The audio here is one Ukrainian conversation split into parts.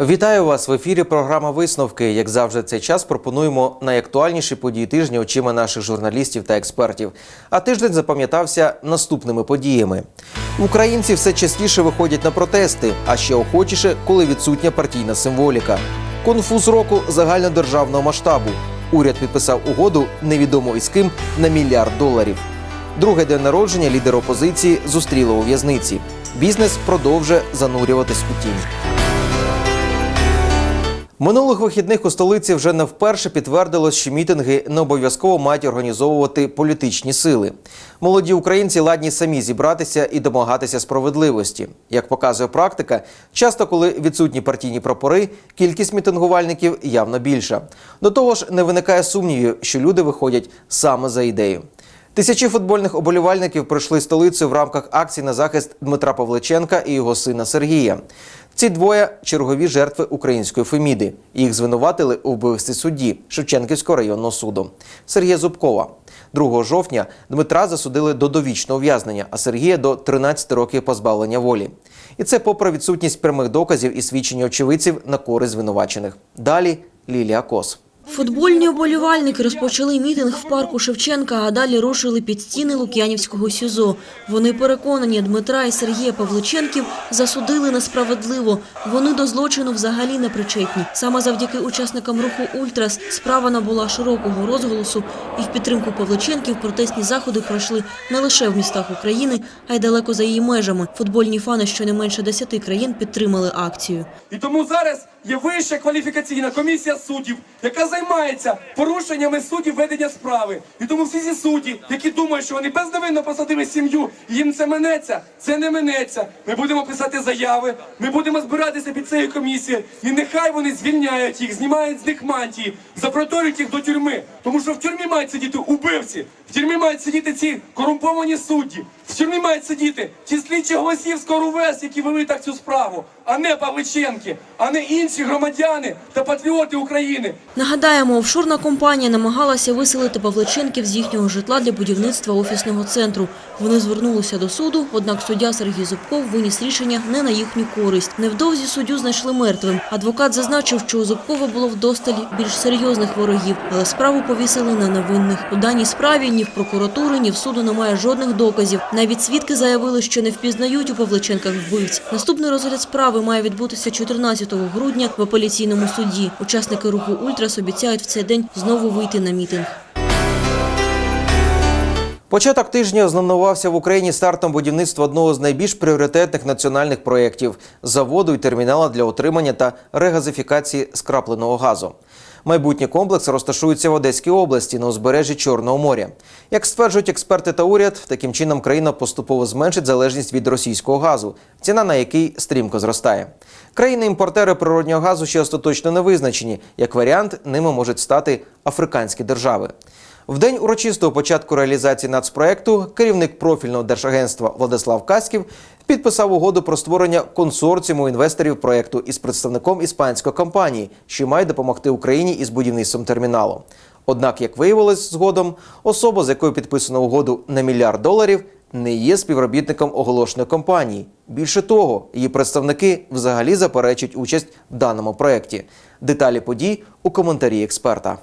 Вітаю вас в ефірі. Програма Висновки. Як завжди, цей час пропонуємо найактуальніші події тижня очима наших журналістів та експертів. А тиждень запам'ятався наступними подіями. Українці все частіше виходять на протести, а ще охочіше, коли відсутня партійна символіка. Конфуз року загальнодержавного масштабу. Уряд підписав угоду невідомо із ким на мільярд доларів. Друге день народження лідер опозиції зустріло у в'язниці. Бізнес продовжує занурюватись у тінь. Минулих вихідних у столиці вже не вперше підтвердилось, що мітинги не обов'язково мають організовувати політичні сили. Молоді українці ладні самі зібратися і домагатися справедливості. Як показує практика, часто, коли відсутні партійні прапори, кількість мітингувальників явно більша. До того ж, не виникає сумнівів, що люди виходять саме за ідею. Тисячі футбольних оболівальників пройшли столицю в рамках акції на захист Дмитра Павличенка і його сина Сергія. Ці двоє чергові жертви української феміди. Їх звинуватили у вбивстві судді Шевченківського районного суду Сергія Зубкова. 2 жовтня Дмитра засудили до довічного ув'язнення, а Сергія до 13 років позбавлення волі. І це попри відсутність прямих доказів і свідчення очевидців на користь звинувачених. Далі Лілія Кос. Футбольні оболівальники розпочали мітинг в парку Шевченка, а далі рушили під стіни Лук'янівського СІЗО. Вони переконані, Дмитра і Сергія Павличенків засудили несправедливо. Вони до злочину взагалі не причетні. Саме завдяки учасникам руху «Ультрас» справа набула широкого розголосу, і в підтримку Павличенків протестні заходи пройшли не лише в містах України, а й далеко за її межами. Футбольні фани щонайменше 10 країн підтримали акцію. І тому зараз є вища кваліфікаційна комісія суддів, яка займається порушеннями суддів ведення справи. І тому всі ці судді, які думають, що вони безневинно посадили сім'ю, і їм це минеться, це не минеться. Ми будемо писати заяви, ми будемо збиратися під цією комісією, і нехай вони звільняють їх, знімають з них мантії, запроторюють їх до тюрми. Тому що в тюрмі мають сидіти убивці, в тюрмі мають сидіти ці корумповані судді, в тюрмі мають сидіти ті слідчі голосівського РУВС, які вели так цю справу, а не Павличенки, а не інші громадяни та патріоти України. Нагадаємо, офшорна компанія намагалася виселити Павличенків з їхнього житла для будівництва офісного центру. Вони звернулися до суду, однак суддя Сергій Зубков виніс рішення не на їхню користь. Невдовзі суддю знайшли мертвим. Адвокат зазначив, що у Зубкова було вдосталь більш серйозних ворогів, але справу повісили на невинних. У даній справі ні в прокуратури, ні в суду немає жодних доказів. Навіть свідки заявили, що не впізнають у Павличенках вбивць. Наступний розгляд справи має відбутися 14 грудня в апеляційному суді. Учасники руху «Ультрас» обіцяють в цей день знову вийти на мітинг. Початок тижня ознаменувався в Україні стартом будівництва одного з найбільш пріоритетних національних проєктів заводу і термінала для отримання та регазифікації скрапленого газу. Майбутній комплекс розташується в Одеській області на узбережжі Чорного моря. Як стверджують експерти та уряд, таким чином країна поступово зменшить залежність від російського газу, ціна на який стрімко зростає. Країни-імпортери природнього газу ще остаточно не визначені. Як варіант, ними можуть стати африканські держави. В день урочистого початку реалізації нацпроекту керівник профільного держагентства Владислав Каськів підписав угоду про створення консорціуму інвесторів проекту із представником іспанської компанії, що має допомогти Україні із будівництвом терміналу. Однак, як виявилось згодом, особа, з якою підписано угоду на мільярд доларів, не є співробітником оголошеної компанії. Більше того, її представники взагалі заперечують участь в даному проєкті. Деталі подій у коментарі експерта.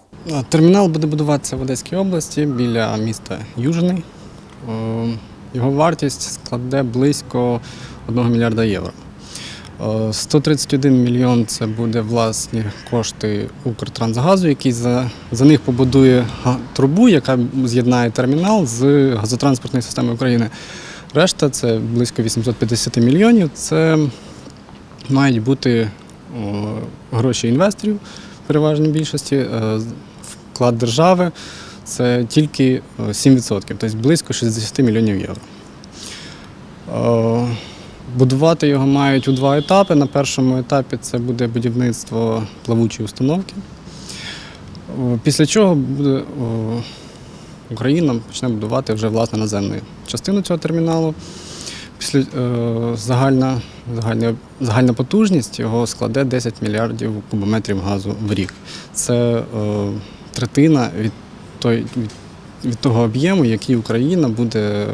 Термінал буде будуватися в Одеській області біля міста Южний. Е, Його вартість складе близько 1 мільярда євро. Е, 131 мільйон це буде власні кошти Укртрансгазу, який за, за них побудує трубу, яка з'єднає термінал з газотранспортною системою України. Решта це близько 850 мільйонів. Це мають бути гроші інвесторів в переважній більшості, е, вклад держави це тільки е, 7%, тобто близько 60 мільйонів євро. Будувати його мають у два етапи. На першому етапі це буде будівництво плавучої установки. Після чого буде Україна почне будувати вже власне наземну частину цього терміналу. Після е, загальна, загальна, загальна потужність його складе 10 мільярдів кубометрів газу в рік. Це третина від, той, від, від того об'єму, який Україна буде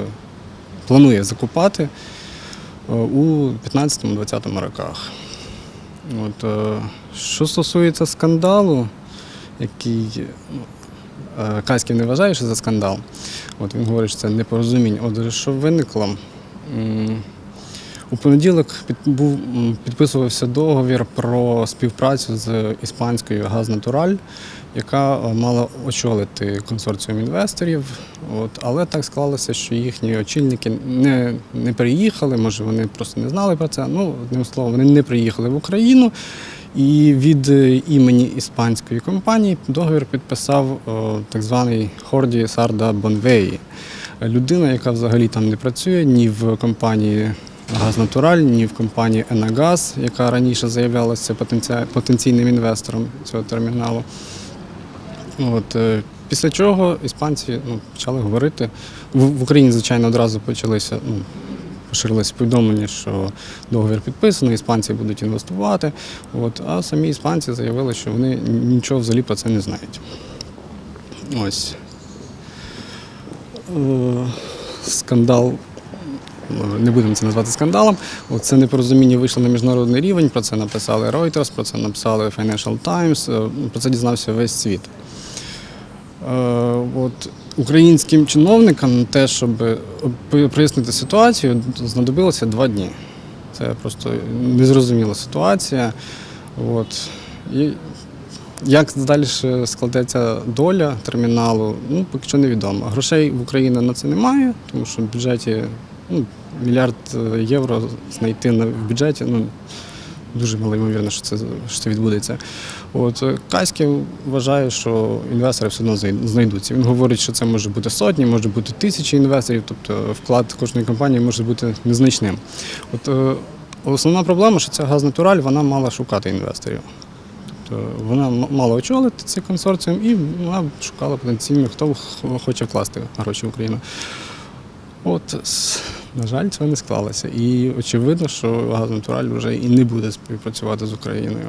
планує закупати у 15-20 роках. От, е, що стосується скандалу, який ну, е, Каськів не вважає, що це скандал. От він говорить, що це непорозуміння. Отже, що виникло? У понеділок був, підписувався договір про співпрацю з іспанською Газнатураль, яка е, мала очолити консорціум інвесторів. От, але так склалося, що їхні очільники не, не приїхали, може вони просто не знали про це. Ну, одним словом, вони не приїхали в Україну. І від е, імені іспанської компанії договір підписав е, так званий Хорді Сарда Бонвеї. Людина, яка взагалі там не працює ні в компанії Газнатураль, ні в компанії Енагаз, яка раніше заявлялася потенці- потенційним інвестором цього терміналу. От, е, після чого іспанці ну, почали говорити. В, Україні, звичайно, одразу почалися. Ну, Поширилось повідомлення, що договір підписано, іспанці будуть інвестувати. От, а самі іспанці заявили, що вони нічого взагалі про це не знають. Ось. Е, Скандал не будемо це назвати скандалом. Це непорозуміння вийшло на міжнародний рівень. Про це написали Reuters, про це написали Financial Times, е, про це дізнався весь світ. Е, От українським чиновникам на те, щоб прояснити ситуацію, знадобилося два дні. Це просто незрозуміла ситуація. От. І як далі складеться доля терміналу, ну поки що невідомо. Грошей в Україні на це немає, тому що в бюджеті ну, мільярд е, євро знайти в бюджеті. Ну, дуже мало ймовірно, що це, що це відбудеться. От е, Каськів вважає, що інвестори все одно знайдуться. Він говорить, що це може бути сотні, може бути тисячі інвесторів, тобто вклад кожної компанії може бути незначним. От е, основна проблема, що ця газнатураль вона мала шукати інвесторів. Тобто вона мала очолити цей консорціум і вона шукала потенційно, хто хоче вкласти гроші в Україну. От, на жаль, це не склалося. І очевидно, що газнатураль вже і не буде співпрацювати з Україною.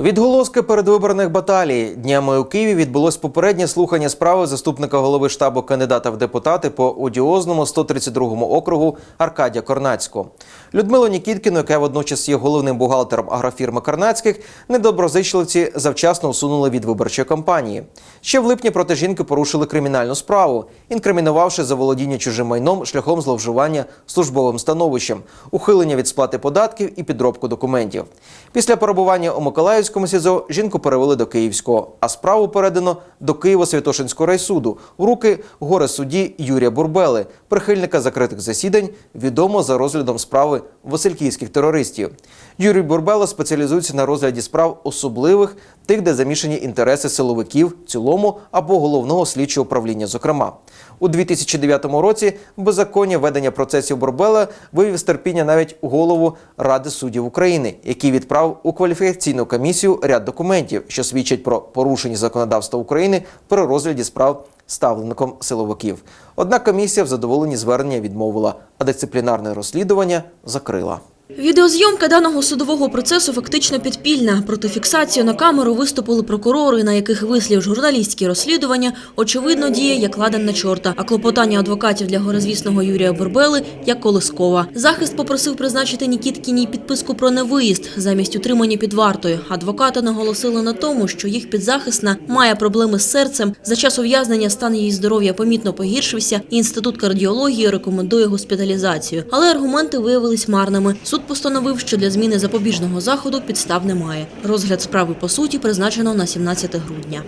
Відголоски передвиборних баталій днями у Києві відбулось попереднє слухання справи заступника голови штабу кандидата в депутати по одіозному 132-му округу Аркадія Корнацького. Людмилу Нікіткіну, яка водночас є головним бухгалтером агрофірми Корнацьких, недоброзичливці завчасно усунули від виборчої кампанії. Ще в липні проти жінки порушили кримінальну справу, інкримінувавши заволодіння чужим майном шляхом зловживання службовим становищем, ухилення від сплати податків і підробку документів. Після перебування у Миколаївському СІЗО жінку перевели до Київського, а справу передано до Києво-Святошинського райсуду у руки горе судді Юрія Бурбели, прихильника закритих засідань, відомо за розглядом справи васильківських терористів. Юрій Бурбела спеціалізується на розгляді справ особливих, тих, де замішані інтереси силовиків цілому або головного слідчого управління. Зокрема, у 2009 році беззаконня ведення процесів Бурбела вивів з терпіння навіть голову Ради суддів України, який відправив у кваліфікаційну комісію ряд документів, що свідчать про порушення законодавства України при розгляді справ ставленником силовиків. Однак комісія в задоволенні звернення відмовила, а дисциплінарне розслідування закрила. Відеозйомка даного судового процесу фактично підпільна. Проти фіксацію на камеру виступили прокурори, на яких вислів журналістські розслідування очевидно діє як ладан на чорта, а клопотання адвокатів для горизвісного Юрія Бурбели як колискова. Захист попросив призначити Нікіткіній підписку про невиїзд замість утримання під вартою. Адвокати наголосили на тому, що їх підзахисна має проблеми з серцем. За час ув'язнення стан її здоров'я помітно погіршився. Інститут кардіології рекомендує госпіталізацію. Але аргументи виявились марними. Суд постановив, що для зміни запобіжного заходу підстав немає. Розгляд справи по суті призначено на 17 грудня.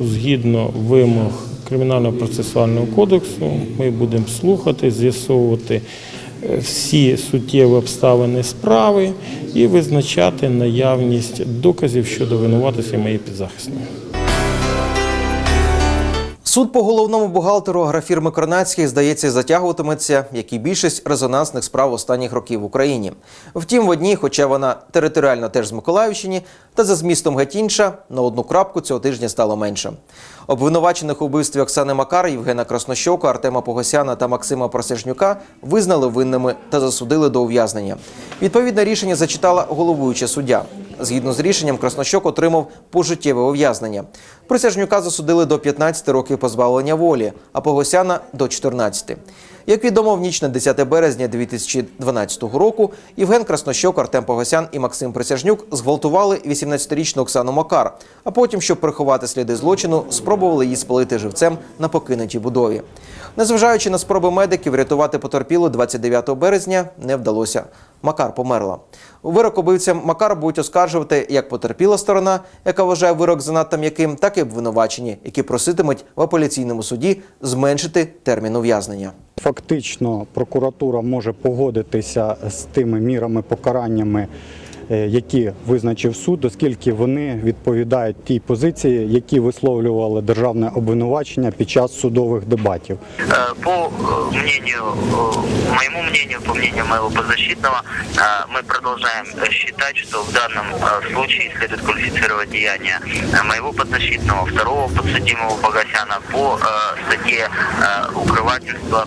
Згідно вимог Кримінального процесуального кодексу, ми будемо слухати, з'ясовувати е, всі суттєві обставини справи і визначати наявність доказів щодо винуватості моєї підзахисної. Суд по головному бухгалтеру агрофірми Корнацьких, здається, затягуватиметься, як і більшість резонансних справ останніх років в Україні. Втім, в одній, хоча вона територіально теж з Миколаївщини, та за змістом геть інша, на одну крапку цього тижня стало менше. Обвинувачених у вбивстві Оксани Макар, Євгена Краснощока, Артема Погосяна та Максима Просяжнюка визнали винними та засудили до ув'язнення. Відповідне рішення зачитала головуюча суддя. Згідно з рішенням, Краснощок отримав пожиттєве ув'язнення. Присяжнюка засудили до 15 років позбавлення волі, а Погосяна – до 14. Як відомо, в ніч на 10 березня 2012 року Євген Краснощок, Артем Погосян і Максим Присяжнюк зґвалтували 18-річну Оксану Макар, а потім, щоб приховати сліди злочину, спробували її спалити живцем на покинутій будові. Незважаючи на спроби медиків врятувати потерпілу 29 березня, не вдалося. Макар померла. Вирок убивцям Макар будуть оскаржувати як потерпіла сторона, яка вважає вирок занадто м'яким, так і обвинувачені, які проситимуть в апеляційному суді зменшити термін ув'язнення. Фактично прокуратура може погодитися з тими мірами покараннями, які визначив суд, оскільки вони відповідають тій позиції, які висловлювали державне обвинувачення під час судових дебатів. Э, По э, мнению, э, моему мнению, по мнению моего подзащитного, э, мы продолжаем э, считать, что в данном э, случае следует квалифицировать деяния э, моего подзащитного, второго подсудимого Богосяна по э, статье э, укрывательства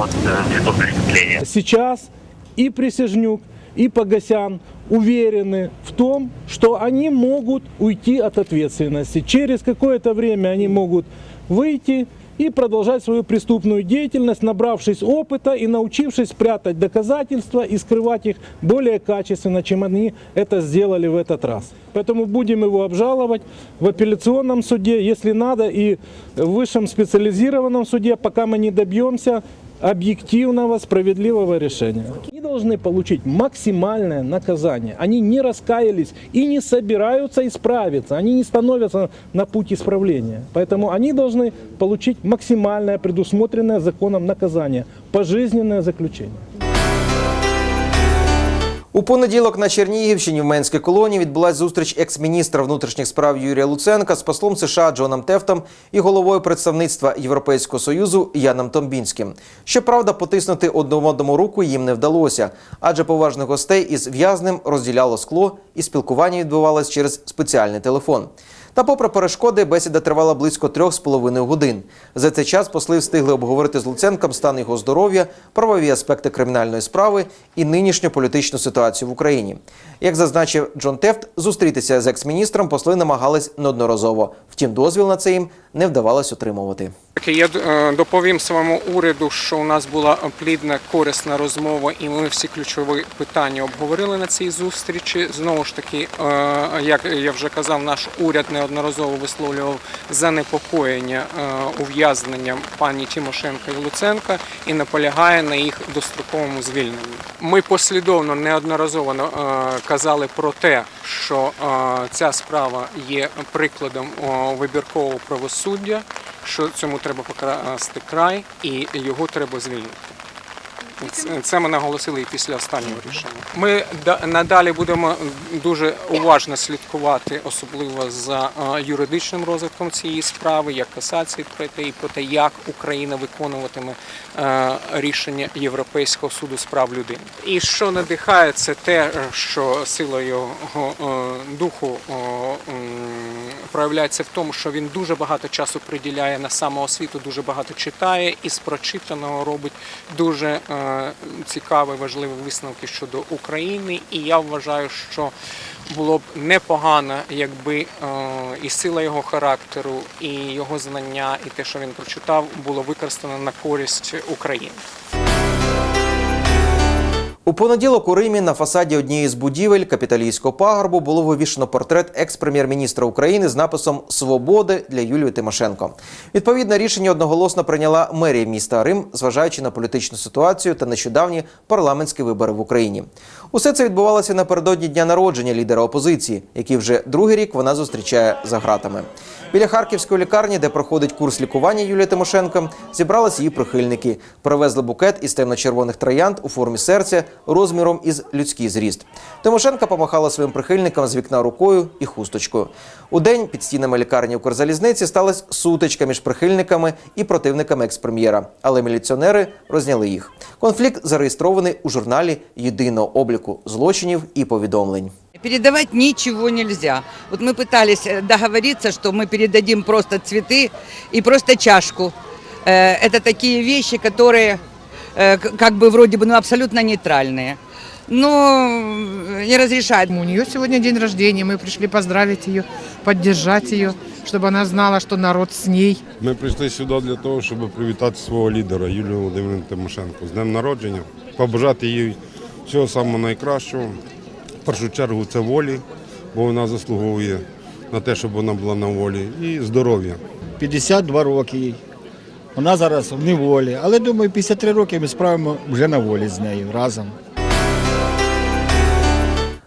от э, цветов преступления. Сейчас и Присяжнюк, и Погосян уверены в том, что они могут уйти от ответственности. Через какое-то время они могут выйти и продолжать свою преступную деятельность, набравшись опыта и научившись прятать доказательства и скрывать их более качественно, чем они это сделали в этот раз. Поэтому будем его обжаловать в апелляционном суде, если надо, и в высшем специализированном суде, пока мы не добьемся объективного, справедливого решения. Они должны получить максимальное наказание. Они не раскаялись и не собираются исправиться. Они не становятся на путь исправления. Поэтому они должны получить максимальное предусмотренное законом наказание. Пожизненное заключение. У понеділок на Чернігівщині в Менській колонії відбулася зустріч екс-міністра внутрішніх справ Юрія Луценка з послом США Джоном Тефтом і головою представництва Європейського союзу Яном Томбінським. Щоправда, потиснути одному одному руку їм не вдалося, адже поважних гостей із в'язним розділяло скло, і спілкування відбувалось через спеціальний телефон. Та, попри перешкоди, бесіда тривала близько трьох з половиною годин. За цей час посли встигли обговорити з Луценком стан його здоров'я, правові аспекти кримінальної справи і нинішню політичну ситуацію в Україні. Як зазначив Джон Тефт, зустрітися з екс-міністром посли намагались неодноразово. Втім, дозвіл на це їм не вдавалось отримувати. Я е, доповім своєму уряду, що у нас була плідна, корисна розмова, і ми всі ключові питання обговорили на цій зустрічі. Знову ж таки, е, як я вже казав, наш уряд неодноразово висловлював занепокоєння е, ув'язненням пані Тимошенка і Луценка і наполягає на їх достроковому звільненні. Ми послідовно неодноразово казали про те, що ця справа є прикладом вибіркового правосуддя, що цьому треба покласти край і його треба звільнити. Це- ми наголосили і після останнього рішення. Ми да- надалі будемо дуже уважно слідкувати, особливо за е, юридичним розвитком цієї справи, як касації пройти і про те, як Україна виконуватиме е, рішення Європейського суду з прав людини. І що надихає, це те, що сила його е, духу е, проявляється в тому, що він дуже багато часу приділяє на самоосвіту, дуже багато читає і з прочитаного робить дуже е, цікаві, важливі висновки щодо України. І я вважаю, що було б непогано, якби е, і сила його характеру, і його знання, і те, що він прочитав, було використано на користь України. У понеділок у Римі на фасаді однієї з будівель капіталійського пагорбу було вивішено портрет екс-прем'єр-міністра України з написом Свободи для Юлії Тимошенко. Відповідне рішення одноголосно прийняла мерія міста Рим, зважаючи на політичну ситуацію та нещодавні парламентські вибори в Україні. Усе це відбувалося напередодні дня народження лідера опозиції, який вже другий рік вона зустрічає за гратами. Біля харківської лікарні, де проходить курс лікування Юлія Тимошенко, зібрались її прихильники. Привезли букет із темно-червоних троянд у формі серця розміром із людський зріст. Тимошенка помахала своїм прихильникам з вікна рукою і хусточкою. У день під стінами лікарні Укрзалізниці сталася сутичка між прихильниками і противниками експрем'єра, але міліціонери розняли їх. Конфлікт зареєстрований у журналі єдиного обліку злочинів і повідомлень. Передавать ничего нельзя. Вот мы пытались э, договориться, что мы передадим просто цветы и просто чашку. Э, Это такие вещи, которые э, к- как бы вроде бы ну, абсолютно нейтральные. Но э, не разрешают. У нее сегодня день рождения, мы пришли поздравить ее, поддержать ее. чтобы она знала, что народ с ней. Ми прийшли сюди для того, щоб привітати свого лідера Юлію Володимирівну Тимошенко з днем народження, побажати їй всього самого найкращого. В першу чергу це волі, бо вона заслуговує на те, щоб вона була на волі, і здоров'я. 52 роки їй. Вона зараз в неволі, але думаю, 53 роки ми справимо вже на волі з нею разом.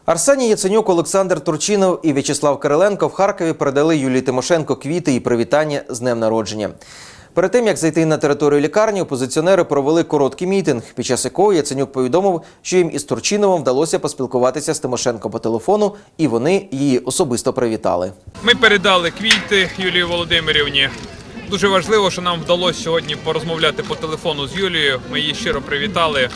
Арсеній Яценюк, Олександр Турчинов і В'ячеслав Кириленко в Харкові передали Юлії Тимошенко квіти і привітання з днем народження. Перед тим як зайти на територію лікарні, опозиціонери провели короткий мітинг, під час якого Яценюк повідомив, що їм із Турчиновим вдалося поспілкуватися з Тимошенко по телефону, і вони її особисто привітали. Ми передали квіти Юлії Володимирівні. Дуже важливо, що нам вдалося сьогодні порозмовляти по телефону з Юлією. Ми її щиро привітали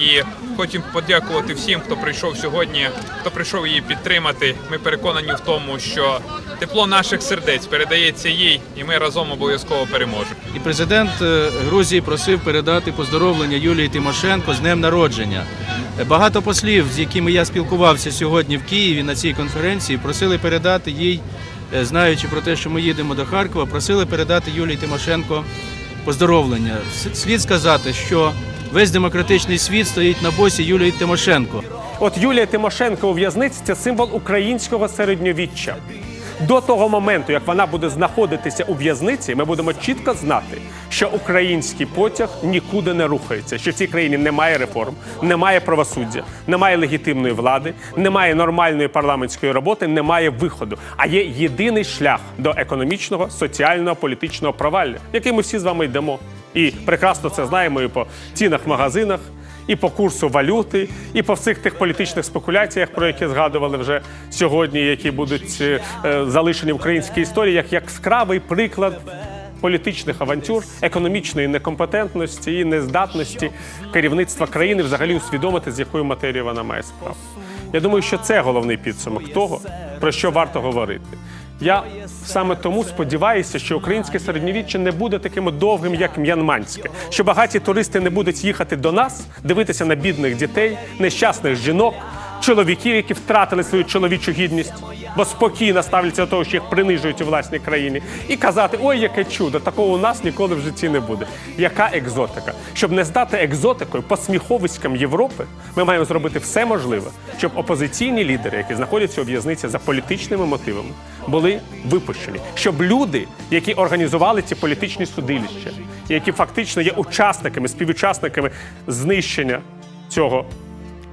і хочемо подякувати всім, хто прийшов сьогодні, хто прийшов її підтримати. Ми переконані в тому, що тепло наших сердець передається їй, і ми разом обов'язково переможемо. І президент е, Грузії просив передати поздоровлення Юлії Тимошенко з днем народження. Багато послів, з якими я спілкувався сьогодні в Києві на цій конференції, просили передати їй, знаючи про те, що ми їдемо до Харкова, просили передати Юлії Тимошенко поздоровлення. Слід сказати, що весь демократичний світ стоїть на босі Юлії Тимошенко. От Юлія Тимошенко у в'язниці це символ українського середньовіччя. До того моменту, як вона буде знаходитися у в'язниці, ми будемо чітко знати, що український потяг нікуди не рухається, що в цій країні немає реформ, немає правосуддя, немає легітимної влади, немає нормальної парламентської роботи, немає виходу. А є єдиний шлях до економічного, соціального, політичного провалля, який ми всі з вами йдемо. І прекрасно це знаємо і по цінах в магазинах, і по курсу валюти, і по всіх тих політичних спекуляціях, про які згадували вже сьогодні, які будуть е, е, залишені в українській історії, як яскравий приклад політичних авантюр, економічної некомпетентності і нездатності керівництва країни взагалі усвідомити, з якою матерією вона має справу. Я думаю, що це головний підсумок того, про що варто говорити. Я саме тому сподіваюся, що українське середньовіччя не буде таким довгим, як м'янманське, що багаті туристи не будуть їхати до нас, дивитися на бідних дітей, нещасних жінок, чоловіків, які втратили свою чоловічу гідність, бо спокійно ставляться до того, що їх принижують у власній країні, і казати: ой, яке чудо, такого у нас ніколи в житті не буде. Яка екзотика? Щоб не стати екзотикою посміховиськам Європи, ми маємо зробити все можливе, щоб опозиційні лідери, які знаходяться у в'язниці за політичними мотивами, були випущені, щоб люди, які організували ці політичні судилища, які фактично є учасниками, співучасниками знищення цього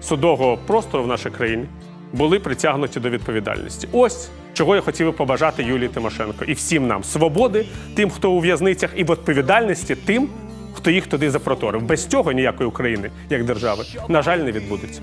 судового простору в нашій країні, були притягнуті до відповідальності. Ось чого я хотів би побажати Юлії Тимошенко і всім нам свободи, тим, хто у в'язницях, і відповідальності тим, хто їх туди запроторив. Без цього ніякої України як держави, на жаль, не відбудеться.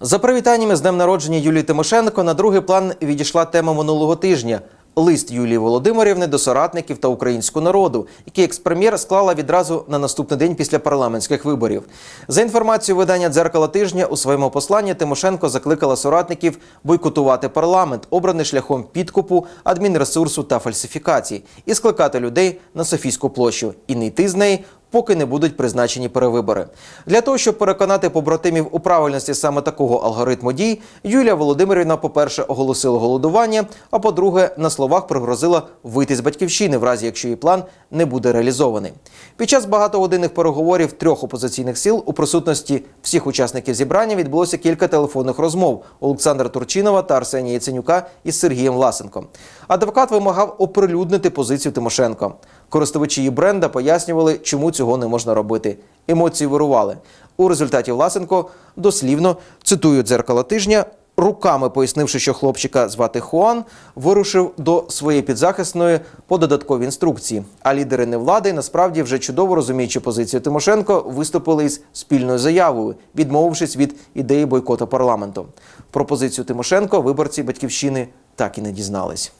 За привітаннями з днем народження Юлії Тимошенко на другий план відійшла тема минулого тижня. Лист Юлії Володимирівни до соратників та українського народу, який експрем'єр склала відразу на наступний день після парламентських виборів. За інформацією видання дзеркала тижня у своєму посланні Тимошенко закликала соратників бойкотувати парламент, обраний шляхом підкупу, адмінресурсу та фальсифікацій, і скликати людей на Софійську площу і не йти з неї, поки не будуть призначені перевибори. Для того, щоб переконати побратимів у правильності саме такого алгоритму дій, Юлія Володимирівна, по-перше, оголосила голодування, а по-друге, на словах пригрозила вийти з батьківщини, в разі якщо її план не буде реалізований. Під час багатогодинних переговорів трьох опозиційних сил у присутності всіх учасників зібрання відбулося кілька телефонних розмов Олександра Турчинова та Арсенія Яценюка із Сергієм Власенком. Адвокат вимагав оприлюднити позицію Тимошенко. Користувачі її бренда пояснювали, чому цього не можна робити. Емоції вирували. У результаті Власенко дослівно цитую дзеркало тижня. Руками пояснивши, що хлопчика звати Хуан, вирушив до своєї підзахисної по додаткові інструкції. А лідери невлади насправді вже чудово розуміючи позицію Тимошенко, виступили із спільною заявою, відмовившись від ідеї бойкоту парламенту. Про позицію Тимошенко виборці батьківщини так і не дізнались.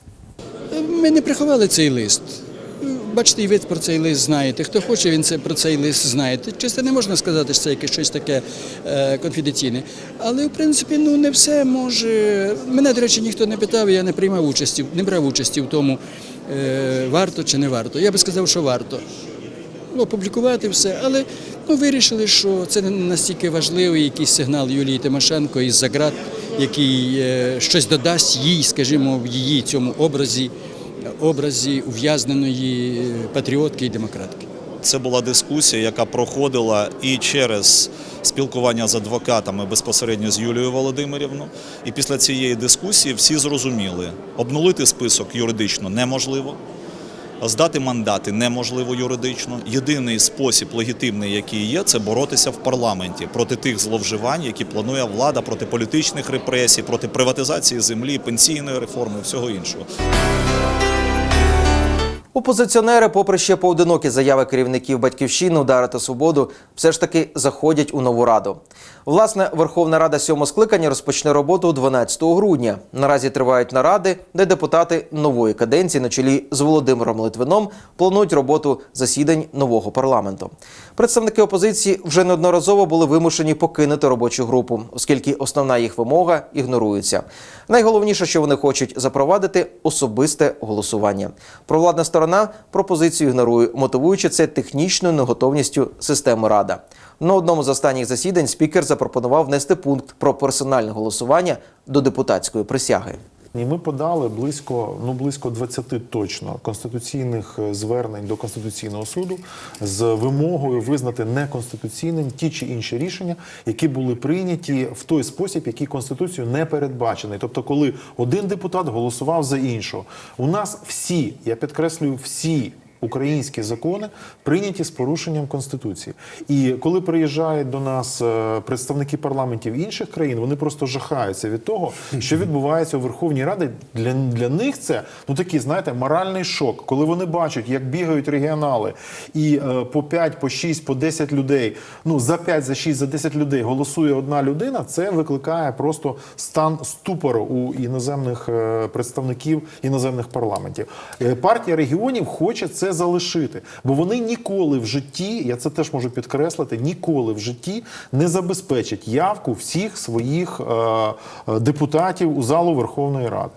Ми не приховали цей лист. Бачите, і ви про цей лист знаєте. Хто хоче, він це про цей лист знає. Чисто не можна сказати, що це якесь щось таке е, конфіденційне. Але в принципі, ну не все може. Мене, до речі, ніхто не питав, я не приймав участі, не брав участі в тому, е, варто чи не варто. Я би сказав, що варто. Ну, опублікувати все, але ну, вирішили, що це не настільки важливий якийсь сигнал Юлії Тимошенко із заград який е, щось додасть їй, скажімо, в її цьому образі, образі ув'язненої е, патріотки і демократки. Це була дискусія, яка проходила і через спілкування з адвокатами безпосередньо з Юлією Володимирівною. І після цієї дискусії всі зрозуміли, обнулити список юридично неможливо, здати мандати неможливо юридично. Єдиний спосіб легітимний, який є, це боротися в парламенті проти тих зловживань, які планує влада, проти політичних репресій, проти приватизації землі, пенсійної реформи, всього іншого. Опозиціонери, попри ще поодинокі заяви керівників батьківщини «Удари та свободу, все ж таки заходять у нову раду. Власне, Верховна Рада сьомого скликання розпочне роботу 12 грудня. Наразі тривають наради, де депутати нової каденції на чолі з Володимиром Литвином планують роботу засідань нового парламенту. Представники опозиції вже неодноразово були вимушені покинути робочу групу, оскільки основна їх вимога ігнорується. Найголовніше, що вони хочуть запровадити особисте голосування. Провладна сторона пропозицію ігнорує, мотивуючи це технічною неготовністю системи Рада. На одному з останніх засідань спікер запропонував внести пункт про персональне голосування до депутатської присяги. І ми подали близько ну близько 20 точно конституційних е, звернень до конституційного суду з вимогою визнати неконституційним ті чи інші рішення, які були прийняті в той спосіб, який конституцією не передбачений. Тобто, коли один депутат голосував за іншого, у нас всі, я підкреслюю, всі. Українські закони прийняті з порушенням конституції, і коли приїжджають до нас е, представники парламентів інших країн, вони просто жахаються від того, що відбувається у Верховній Раді. Для, для них це ну такий, знаєте, моральний шок, коли вони бачать, як бігають регіонали, і е, по 5, по 6, по 10 людей, ну за 5, за 6, за 10 людей голосує одна людина. Це викликає просто стан ступору у іноземних е, представників іноземних парламентів. Е, Партія регіонів хоче це залишити, бо вони ніколи в житті, я це теж можу підкреслити, ніколи в житті не забезпечать явку всіх своїх е, е, депутатів у залу Верховної Ради.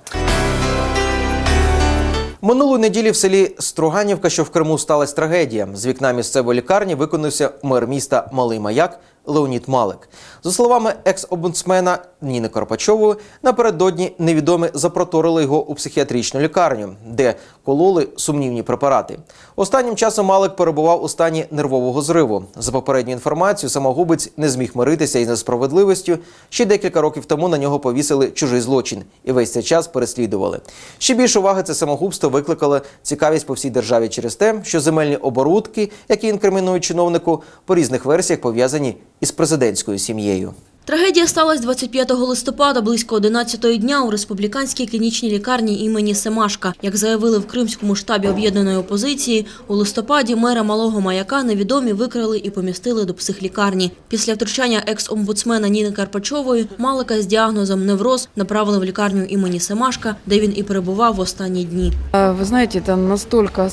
Минулої неділі в селі Строганівка, що в Криму сталася трагедія. З вікна місцевої лікарні виконався мер міста Малий Маяк Леонід Малик. За словами екс-обудсмена Ніни Карпачової, напередодні невідомі запроторили його у психіатричну лікарню, де кололи сумнівні препарати. Останнім часом Малик перебував у стані нервового зриву. За попередньою інформацією, самогубець не зміг миритися із несправедливістю. Ще декілька років тому на нього повісили чужий злочин і весь цей час переслідували. Ще більше уваги це самогубство викликало цікавість по всій державі через те, що земельні оборудки, які інкримінують чиновнику, по різних версіях пов'язані із президентською сім'єю. Трагедія сталася 25 листопада близько 11-ї дня у республіканській клінічній лікарні імені Семашка. Як заявили в Кримському штабі об'єднаної опозиції, у листопаді мера Малого Маяка невідомі викрали і помістили до психлікарні. Після втручання екс-омбудсмена Ніни Карпачової Малика з діагнозом невроз направили в лікарню імені Семашка, де він і перебував в останні дні. Вы знаете, это настолько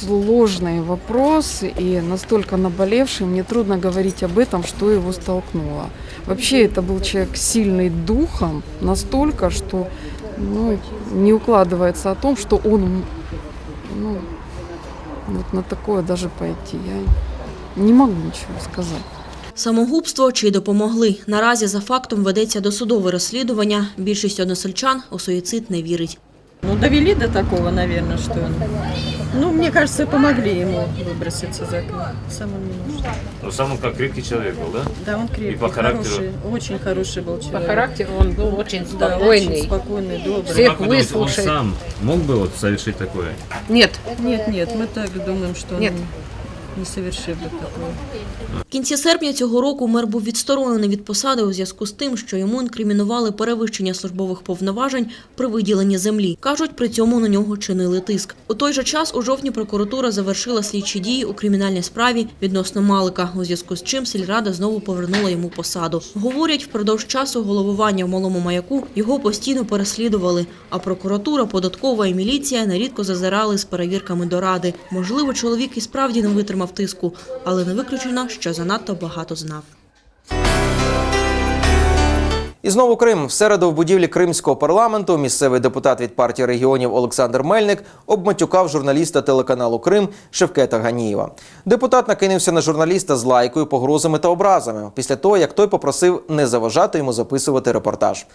сложный вопрос и настолько наболевший, мне трудно говорить об этом, что его столкнуло. Вообще это был человек сильный духом, настолько, что ну, не укладывается о том, что он ну, вот на такое даже пойти. Я не могу ничего сказать. Самогубство чи допомогли. Наразі за фактом ведеться досудове розслідування. Більшість односельчан у суїцид не вірить. Ну, довели до такого, наверное, что... Ну, мне кажется, помогли ему выброситься за окно. Самым не нужно. Ну, сам он как крепкий человек был, да? Да, он крепкий, И по характеру? хороший, очень хороший был человек. характеру он был очень Да, спокойный. очень спокойный, добрый. Всех Как вы думаете, он выслушает. сам мог бы вот совершить такое? Нет. Нет, нет, мы так думаем, что Нет. он не совершил бы такое. В кінці серпня цього року мер був відсторонений від посади у зв'язку з тим, що йому інкримінували перевищення службових повноважень при виділенні землі. Кажуть, при цьому на нього чинили тиск. У той же час у жовтні прокуратура завершила слідчі дії у кримінальній справі відносно Малика, у зв'язку з чим сільрада знову повернула йому посаду. Говорять, впродовж часу головування в малому маяку його постійно переслідували. А прокуратура, податкова і міліція нерідко зазирали з перевірками до ради. Можливо, чоловік і справді не витримав тиску, але не виключено, що занадто багато знав. І знову Крим. В середу в будівлі Кримського парламенту місцевий депутат від партії регіонів Олександр Мельник обматюкав журналіста телеканалу Крим Шевкета Ганієва. Депутат накинувся на журналіста з лайкою, погрозами та образами після того, як той попросив не заважати йому записувати репортаж.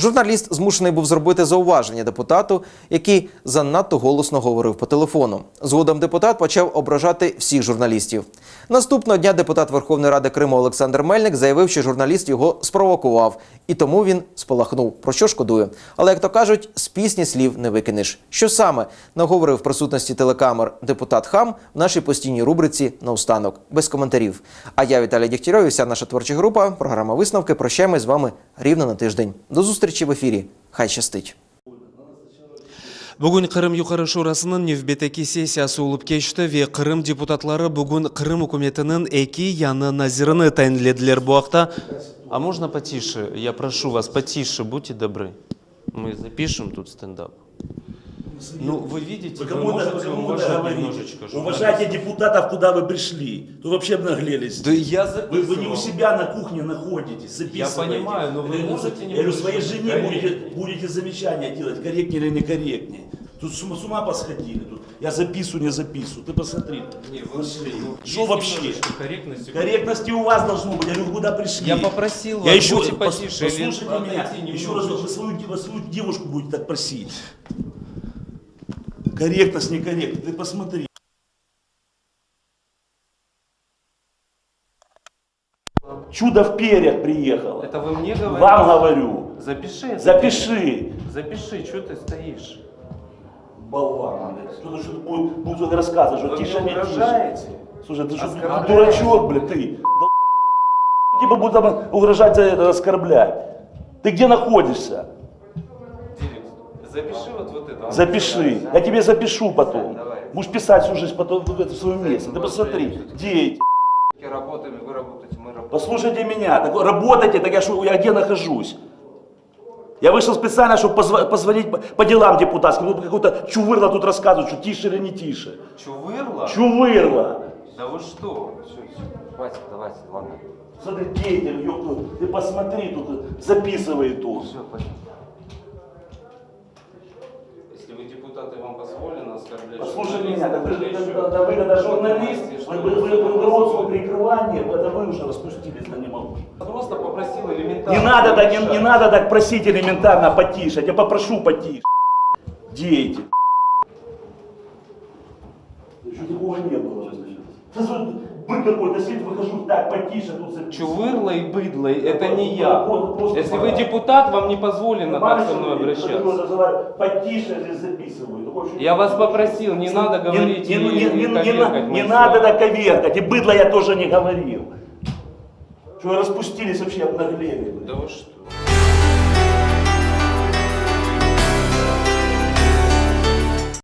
Журналіст змушений був зробити зауваження депутату, який занадто голосно говорив по телефону. Згодом депутат почав ображати всіх журналістів. Наступного дня депутат Верховної Ради Криму Олександр Мельник заявив, що журналіст його спровокував, і тому він спалахнув. Про що шкодує? Але як то кажуть, з пісні слів не викинеш. Що саме наговорив в присутності телекамер депутат Хам в нашій постійній рубриці наостанок без коментарів. А я Віталій Дігтярьов вся наша творча група. Програма висновки. Прощаємось з вами рівно на тиждень. До зустрічі в ефірі. Хай щастить. Бүгін Қырым Юқары Шурасының невбетеки сессиясы улып кешті ве Қырым депутатлары бүгін Қырым үкіметінің эки яны назирыны тәйінледілер бұақта. А можно потише? Я прошу вас, потише, будьте добры. Мы запишем тут стендап. Ну, вы видите, вы, можете вы кому-то уважать говорите. немножечко Уважайте депутатов, куда вы пришли. Тут вообще обнаглелись. Да я вы, вы не у себя на кухне находитесь, записываете. Я понимаю, но вы Я можете Я говорю, своей жене будете, корректнее? будете замечания делать, корректнее или некорректнее. Тут с ума, с ума посходили. Тут я записываю, не записываю. Ты посмотри. Не, вы- ну, Что вообще? корректности. Корректности у вас должно быть. Я говорю, куда пришли? Я попросил Я вас, еще, будьте пос- потише Послушайте меня. Еще раз, вы свою, вы свою девушку будете так просить. Корректность, некорректность. Ты посмотри. Чудо в перьях приехало. Это вы мне говорите? Вам говорю. Запиши. Запиши. Запиши, что ты стоишь? Болван. блядь. Что-то что будет, будет рассказывать, что Вы тише, не угрожаете? тише. Слушай, ты что, дурачок, блядь, ты. Типа будут угрожать это, оскорблять. Ты где находишься? Запиши. Запиши. Я тебе запишу потом. Будешь писать всю жизнь потом в это, своем месте. Ты посмотри, где эти? Работаем, вы работаете, мы работаем. Послушайте меня. Так, работайте, так я, шо- я где нахожусь? Я вышел специально, чтобы позвонить по, делам депутатским. Тут какой-то чувырло тут рассказывает, что тише или не тише. Чувырла? Чувырло. Да вы что? Хватит, давайте, ладно. Смотри, деятель, ёпта, ты посмотри, тут записывай тут. Все, понятно. Если вы депутаты, вам позволено оскорблять Послушай меня, да вы, или да, еще да, да вы когда журналист, вы, вы, вы, вы, рот свой прикрывание, это вы уже распустились, но не могу. Просто попросил элементарно. Не надо, так, не, не надо так просить элементарно потише, я тебя попрошу потише. Деятель. Что такого не было? Ты что, Вы какой-то сидит, выхожу, так, потише, тут записываю. Чувырло и быдло, это не я. Вот, Если вы депутат, вам не позволено так со мной обращаться. Потише здесь записываю. Такое ощущение, Я вас попросил, не надо Не- говорить не, и- не, не, и не, не, не мои надо слова. так коверкать, и быдло я тоже не говорил. Что вы распустились вообще, обнаглели. Да вы что?